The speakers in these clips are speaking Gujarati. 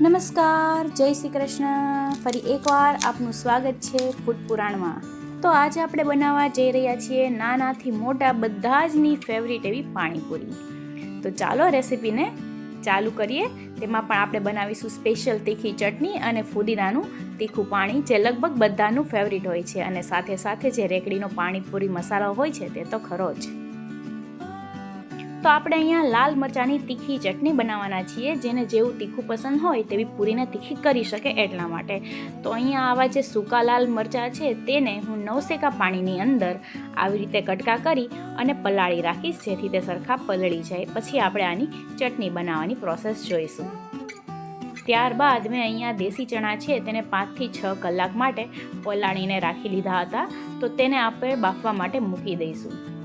નમસ્કાર, જય શ્રી કૃષ્ણ. ફરી એકવાર આપનું સ્વાગત છે ફૂડ પુરાણમાં. તો આજે આપણે બનાવવા જઈ રહ્યા છીએ નાનાથી મોટા બધા જની ફેવરિટ એવી પાણીપુરી. તો ચાલો રેસીપીને ચાલુ કરીએ. તેમાં પણ આપણે બનાવીશું સ્પેશિયલ તીખી ચટણી અને ફુદીનાનું તીખું પાણી, જે લગભગ બધાનું ફેવરિટ હોય છે. અને સાથે સાથે જે રેકડીનો પાણીપુરી મસાલો હોય છે તે તો ખરો જ. તો આપણે અહીંયા લાલ મરચાંની તીખી ચટણી બનાવવાના છીએ, જેને જેવું તીખું પસંદ હોય તેવી પૂરીને તીખી કરી શકે એટલા માટે. તો અહીંયા આવા જે સૂકા લાલ મરચાં છે, તેને હું નવસેકા પાણીની અંદર આવી રીતે કટકા કરી અને પલાળી રાખીશ, જેથી તે સરખા પલળી જાય. પછી આપણે આની ચટણી બનાવવાની પ્રોસેસ જોઈશું. ત્યારબાદ મેં અહીંયા દેશી ચણા છે, તેને પાંચથી છ કલાક માટે પલાળીને રાખી લીધા હતા. તો તેને આપણે બાફવા માટે મૂકી દઈશું.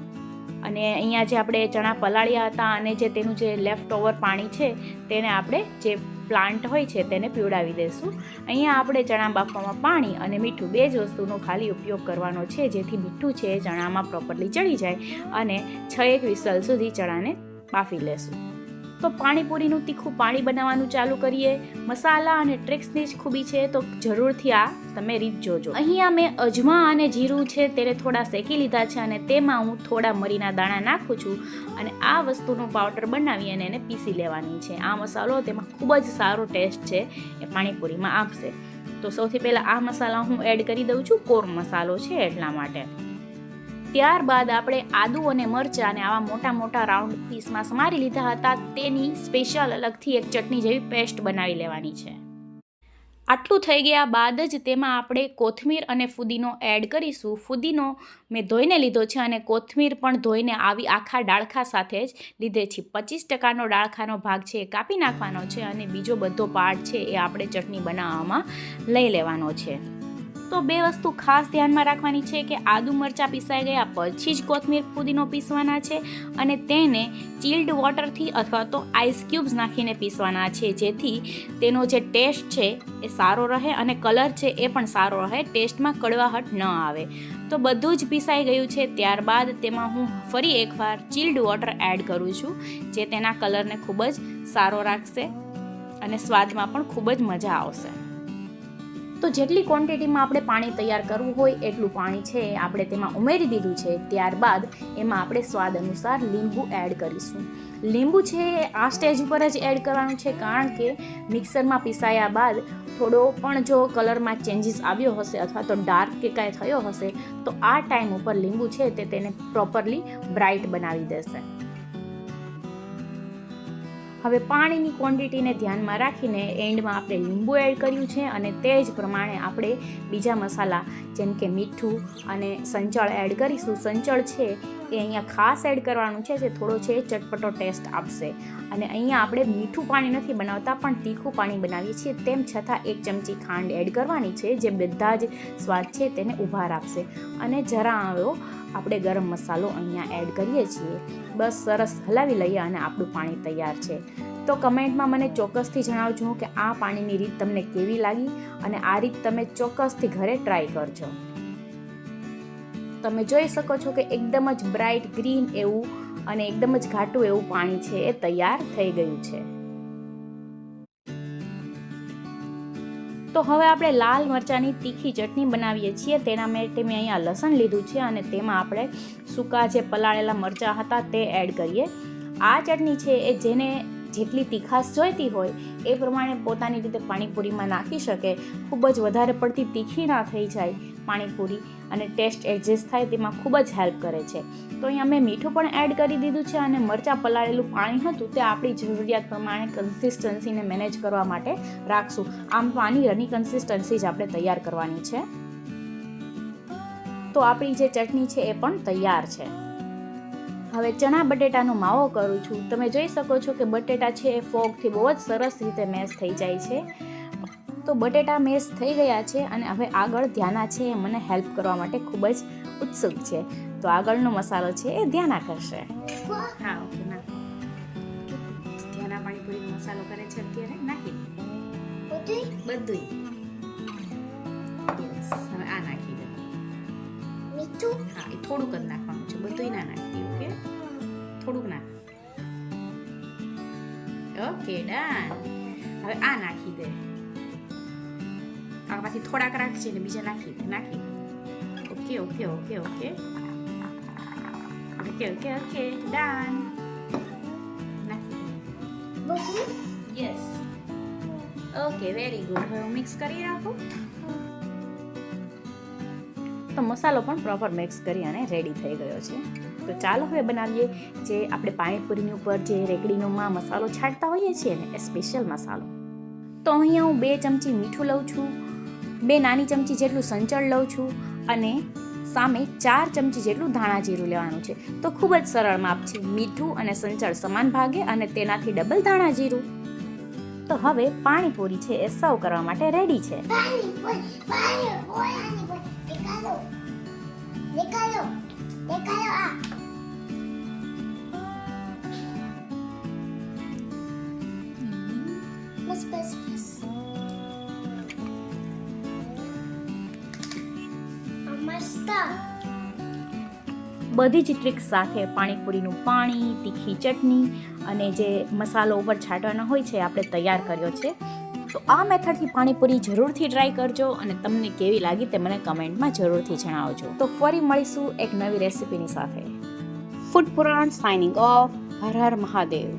અને અહીંયા જે આપણે ચણા પલાળ્યા હતા અને જે તેનું જે લેફ્ટ ઓવર પાણી છે, તેને આપણે જે પ્લાન્ટ હોય છે તેને પીવડાવી દઈશું. અહીંયા આપણે ચણા બાફવામાં પાણી અને મીઠું બે જ વસ્તુનો ખાલી ઉપયોગ કરવાનો છે, જેથી મીઠું છે એ ચણામાં પ્રોપરલી ચડી જાય અને છ એક વિસલ સુધી ચણાને બાફી લેશું. તો પાણીપુરીનું તીખું પાણી બનાવવાનું ચાલુ કરીએ. મસાલા અને ટ્રિક્સની જ ખૂબી છે, તો જરૂરથી આ તમે રીત જોજો. અહીંયા મેં અજમા અને જીરું છે તેને થોડા શેકી લીધા છે અને તેમાં હું થોડા મરીના દાણા નાખું છું અને આ વસ્તુનો પાવડર બનાવી અને એને પીસી લેવાની છે. આ મસાલો તેમાં ખૂબ જ સારો ટેસ્ટ છે, એ પાણીપુરીમાં આપશે. તો સૌથી પહેલાં આ મસાલા હું એડ કરી દઉં છું, કોર મસાલો છે એટલા માટે. ત્યારબાદ આપણે આદુ અને મરચાં અને આવા મોટા મોટા રાઉન્ડ પીસમાં સમારી લીધા હતા. તેની સ્પેશિયલ અલગથી એક ચટણી જેવી પેસ્ટ બનાવી લેવાની છે. આટલું થઈ ગયા બાદ જ તેમાં આપણે કોથમીર અને ફુદીનો એડ કરીશું. ફુદીનો મેં ધોઈને લીધો છે અને કોથમીર પણ ધોઈને આવી આખા ડાળખા સાથે જ લીધે છે પચીસ ટકાનો ડાળખાનો ભાગ છે એ કાપી નાખવાનો છે અને બીજો બધો પાર્ટ છે એ આપણે ચટણી બનાવવામાં લઈ લેવાનો છે. તો બે વસ્તુ ખાસ ધ્યાનમાં રાખવાની છે કે આદુ મરચાં પીસાઈ ગયા પછી જ કોથમીર ફુદીનો પીસવાના છે અને તેને ચિલ્ડ વોટરથી અથવા તો આઈસ ક્યુબ્સ નાખીને પીસવાના છે. જેથી તેનો જે ટેસ્ટ છે એ સારો રહે અને કલર છે એ પણ સારો રહે. ટેસ્ટમાં કડવાહટ ન આવે. તો બધું જ પીસાઈ ગયું છે. ત્યારબાદ તેમાં હું ફરી એકવાર ચિલ્ડ વોટર એડ કરું છું, જે તેના કલરને ખૂબ જ સારો રાખશે અને સ્વાદમાં પણ ખૂબ જ મજા આવશે. તો જેટલી ક્વોન્ટિટીમાં આપણે પાણી તૈયાર કરવું હોય એટલું પાણી છે આપણે તેમાં ઉમેરી દીધું છે. ત્યારબાદ એમાં આપણે સ્વાદ અનુસાર લીંબુ એડ કરીશું. લીંબુ છે આ સ્ટેજ ઉપર જ એડ કરવાનું છે કારણ કે મિક્સરમાં પીસાયા બાદ થોડો પણ જો કલરમાં ચેન્જીસ આવ્યો હશે અથવા તો ડાર્ક કે કાંઈ થયો હશે, તો આ ટાઈમ ઉપર લીંબુ છે તે તેને પ્રોપરલી બ્રાઇટ બનાવી દેશે. હવે પાણીની ક્વોન્ટિટીને ધ્યાનમાં રાખીને એન્ડમાં આપણે લીંબુ એડ કર્યું છે અને તે જ પ્રમાણે આપણે બીજા મસાલા, જેમ કે મીઠું અને સંચળ એડ કરીશું. સંચળ છે એ અહીંયા ખાસ એડ કરવાનું છે જે થોડો છે ચટપટો ટેસ્ટ આપશે. અને અહીંયા આપણે મીઠું પાણી નથી બનાવતા, પણ તીખું પાણી બનાવીએ છીએ. તેમ છતાં એક ચમચી ખાંડ એડ કરવાની છે જે બધા જ સ્વાદ છે તેને ઉભાર આપશે અને જરા આવ્યો આપણે ગરમ મસાલો અહીંયા એડ કરીએ છીએ. બસ સરસ હલાવી લઈએ અને આપણું પાણી તૈયાર છે. તો કમેન્ટમાં મને ચોક્કસથી જણાવજો કે આ પાણીની રીત તમને કેવી લાગી અને આ રીત તમે ચોક્કસથી ઘરે ટ્રાય કરજો. તમે જોઈ શકો છો કે એકદમ જ બ્રાઇટ, ગ્રીન એવું અને એકદમ જ ઘાટું એવું પાણી છે એ તૈયાર થઈ ગયું છે. તો હવે આપણે લાલ મરચાંની તીખી ચટણી બનાવીએ છીએ. તેના માટે મેં અહીંયા લસણ લીધું છે અને તેમાં આપણે સૂકા જે પલાળેલા મરચાં હતા તે એડ કરીએ. આ ચટણી છે એ જેને જેટલી તીખાશ જોઈતી હોય એ પ્રમાણે પોતાની રીતે પાણીપુરીમાં નાખી શકે. ખૂબ જ વધારે પડતી તીખી ના થઈ જાય પાણીપુરી અને ટેસ્ટ એડજસ્ટ થાય તેમાં ખૂબ જ હેલ્પ કરે છે. તો અહીંયા મેં મીઠું પણ એડ કરી દીધું છે અને મરચાં પલાળેલું પાણી હતું તે આપણી જરૂરિયાત પ્રમાણે કન્સિસ્ટન્સીને મેનેજ કરવા માટે રાખશું. આમ પાણી રની કન્સિસ્ટન્સી જ આપણે તૈયાર કરવાની છે. તો આપણી જે ચટણી છે એ પણ તૈયાર છે. હવે ચણા બટેટાનો માવો કરું છું. તમે જોઈ શકો છો કે બટેટા છે એ ફોગથી બહુ જ સરસ રીતે મેશ થઈ જાય છે. તો બટેટા મેશ થઈ ગયા છે અને હવે આગળ ધ્યાના છે એ મને હેલ્પ કરવા માટે ખૂબ જ ઉત્સુક છે. તો આગળનો મસાલો છે એ ધ્યાના કરશે. હા ઓકે ના ધ્યાના પાણીપુરીનો મસાલો કરે છે અત્યારે નાખી બધું હવે આ નાખી દે હા એ થોડુંક જ નાખવાનું છે બધું ના નાખી ઓકે? થોડુંક નાખ. Okay done. હવે આ નાખી દે. આમાંથી થોડાક રાખજે ને બીજા નાખી દે નાખી okay okay okay okay. Okay okay okay done. નાખી યસ ઓકે વેરી ગુડ હવે મિક્સ કરી નાખું મસાલો પણ પ્રોપર મિક્સ કરી અને રેડી થઈ ગયો છે. તો ચાલો હવે બનાવીએ જે આપણે પાણીપુરીની ઉપર જે રેકડીનોમાં મસાલો છાંટતા હોઈએ છીએ ને, એ સ્પેશિયલ મસાલો. તો અહીંયા હું બે ચમચી મીઠું લઉં છું, બે નાની ચમચી જેટલું સંચળ લઉં છું અને સામે ચાર ચમચી જેટલું ધાણા જીરું લેવાનું છે. તો ખૂબ જ સરળ માપ છે. મીઠું અને સંચળ સમાન ભાગે અને તેનાથી ડબલ ધાણા જીરું. તો હવે પાણીપુરી છે એ સર્વ કરવા માટે રેડી છે. દેખાડો દેખાડો દેખાડો આ બધી જ ટ્રીક્સ સાથે પાણીપુરીનું પાણી, તીખી ચટણી અને જે મસાલો ઉપર છાંટવાનો હોય છે આપણે તૈયાર કર્યો છે. તો આ મેથડથી પાણીપુરી જરૂરથી ટ્રાય કરજો અને તમને કેવી લાગી તે મને કમેન્ટમાં જરૂરથી જણાવજો. તો ફરી મળીશું એક નવી રેસિપીની સાથે. Food Puran signing off Har Har Mahadev.